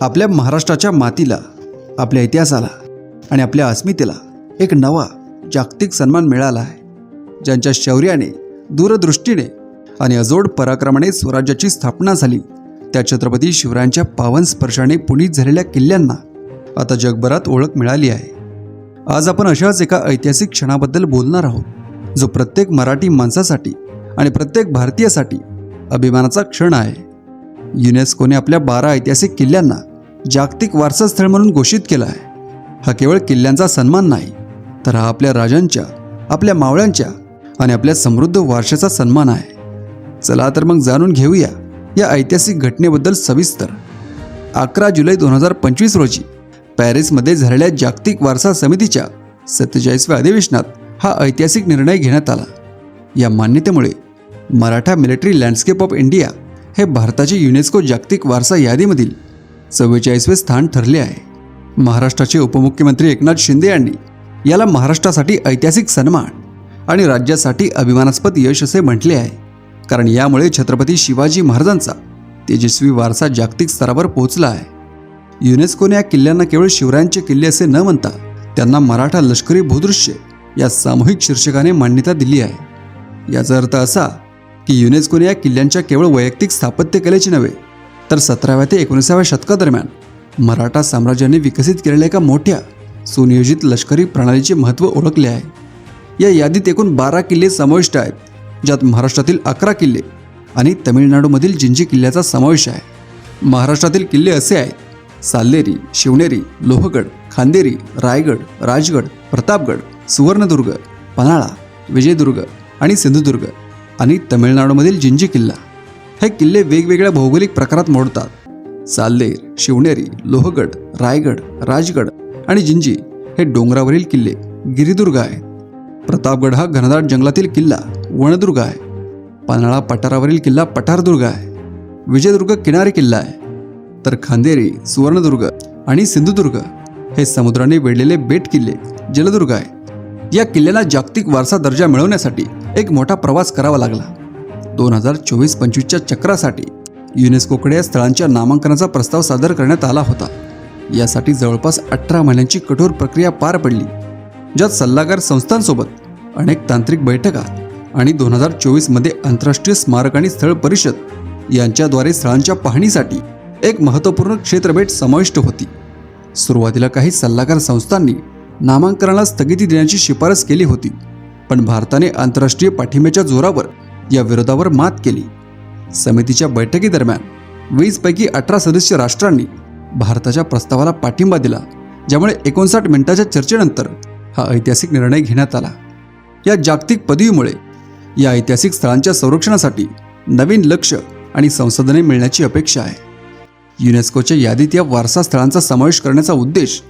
आपल्या महाराष्ट्राच्या मातीला आपल्या इतिहासाला आणि आपल्या अस्मितेला एक नवा जागतिक सन्मान मिळाला आहे ज्यांच्या शौर्याने दूरदृष्टीने आणि अजोड पराक्रमाने स्वराज्याची स्थापना झाली. त्या छत्रपती शिवरायांच्या पावन स्पर्शाने पुनीत झालेल्या किल्ल्यांना आता जगभरात ओळख मिळाली आहे. आज आपण अशाच एका ऐतिहासिक क्षणाबद्दल बोलणार आहोत जो प्रत्येक मराठी माणसासाठी आणि प्रत्येक भारतीयासाठी अभिमानाचा क्षण आहे. युनेस्कोने आपल्या बारा ऐतिहासिक किल्ल्यांना जागतिक वारसास्थळ म्हणून घोषित केला आहे. हा केवळ किल्ल्यांचा सन्मान नाही तर हा आपल्या राजांच्या आपल्या मावळ्यांच्या आणि आपल्या समृद्ध वारशाचा सन्मान आहे. चला तर मग जाणून घेऊया या ऐतिहासिक घटनेबद्दल सविस्तर. अकरा जुलै दोन हजार पंचवीस रोजी पॅरिसमध्ये झालेल्या जागतिक वारसा समितीच्या सत्तेचाळीसव्या अधिवेशनात हा ऐतिहासिक निर्णय घेण्यात आला. या मान्यतेमुळे Maratha military landscape of India हे भारताचे युनेस्को जागतिक वारसा यादीमधील चव्वेचाळीसवे स्थान ठरले आहे. महाराष्ट्राचे उपमुख्यमंत्री एकनाथ शिंदे यांनी याला महाराष्ट्रासाठी ऐतिहासिक सन्मान आणि राज्यासाठी अभिमानास्पद यश असे म्हटले आहे. कारण यामुळे छत्रपती शिवाजी महाराजांचा तेजस्वी वारसा जागतिक स्तरावर पोहोचला आहे. युनेस्कोने या किल्ल्यांना केवळ शिवरायांचे किल्ले असे न म्हणता त्यांना मराठा लष्करी भूदृश्य या सामूहिक शीर्षकाने मान्यता दिली आहे. याचा अर्थ असा की युनेस्कोने या किल्ल्यांच्या केवळ वैयक्तिक स्थापत्यकलेची नव्हे तर सतराव्या ते एकोणीसाव्या शतकादरम्यान मराठा साम्राज्याने विकसित केलेल्या एका मोठ्या सुनियोजित लष्करी प्रणालीचे महत्त्व ओळखले आहे. या यादीत एकूण बारा किल्ले समाविष्ट आहेत ज्यात महाराष्ट्रातील अकरा किल्ले आणि तमिळनाडूमधील जिंजी किल्ल्याचा समावेश आहे. महाराष्ट्रातील किल्ले असे आहेत साल्लेरी शिवनेरी लोहगड खांदेरी रायगड राजगड प्रतापगड सुवर्णदुर्ग पन्हाळा विजयदुर्ग आणि सिंधुदुर्ग आणि तमिळनाडूमधील जिंजी किल्ला. हे किल्ले वेगवेगळ्या भौगोलिक प्रकारात मोडतात. साल्लेर शिवनेरी लोहगड रायगड राजगड आणि जिंजी हे डोंगरावरील किल्ले गिरिदुर्ग आहेत. प्रतापगड हा घनदाट जंगलातील किल्ला वणदुर्ग आहे. पन्हाळा पठारावरील किल्ला पठारदुर्ग आहे. विजयदुर्ग किनारी किल्ला आहे. तर खांदेरी सुवर्णदुर्ग आणि सिंधुदुर्ग हे समुद्राने वेढलेले बेट किल्ले जलदुर्ग आहे या किल्ल्याला जागतिक वारसा दर्जा मिळवण्यासाठी एक मोठा प्रवास करावा लागला. दोन हजार चोवीस पंचवीसच्या चक्रासाठी युनेस्कोकडे या स्थळांच्या नामांकनाचा प्रस्ताव सादर करण्यात आला होता. यासाठी जवळपास अठरा महिन्यांची कठोर प्रक्रिया पार पडली ज्यात सल्लागार संस्थांसोबत अनेक तांत्रिक बैठका आणि दोन हजार चोवीसमध्ये आंतरराष्ट्रीय स्मारक आणि स्थळ परिषद यांच्याद्वारे स्थळांच्या पाहणीसाठी एक महत्त्वपूर्ण क्षेत्रभेट समाविष्ट होती. सुरुवातीला काही सल्लागार संस्थांनी नामांकनाला स्थगिती देण्याची शिफारस केली होती पण भारताने आंतरराष्ट्रीय पाठिंब्याच्या जोरावर या विरोधावर मात केली. समितीच्या बैठकीदरम्यान वीसपैकी अठरा सदस्य राष्ट्रांनी भारताच्या प्रस्तावाला पाठिंबा दिला ज्यामुळे एकोणसाठ मिनिटाच्या चर्चेनंतर हा ऐतिहासिक निर्णय घेण्यात आला. या जागतिक पदवीमुळे या ऐतिहासिक स्थळांच्या संरक्षणासाठी नवीन लक्ष आणि संसाधने मिळण्याची अपेक्षा आहे. युनेस्कोच्या यादीत या वारसा स्थळांचा समावेश करण्याचा उद्देश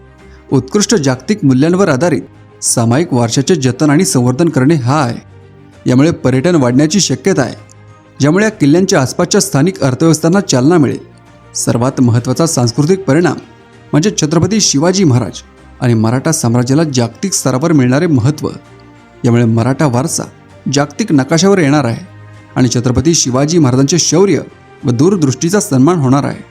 उत्कृष्ट जागतिक मूल्यांवर आधारित सामायिक वारशाचे जतन आणि संवर्धन करणे हा आहे. यामुळे पर्यटन वाढण्याची शक्यता आहे ज्यामुळे या किल्ल्यांच्या आसपासच्या स्थानिक अर्थव्यवस्थांना चालना मिळेल. सर्वात महत्त्वाचा सांस्कृतिक परिणाम म्हणजे छत्रपती शिवाजी महाराज आणि मराठा साम्राज्याला जागतिक स्तरावर मिळणारे महत्त्व. यामुळे मराठा वारसा जागतिक नकाशावर येणार आहे आणि छत्रपती शिवाजी महाराजांचे शौर्य व दूरदृष्टीचा सन्मान होणार आहे.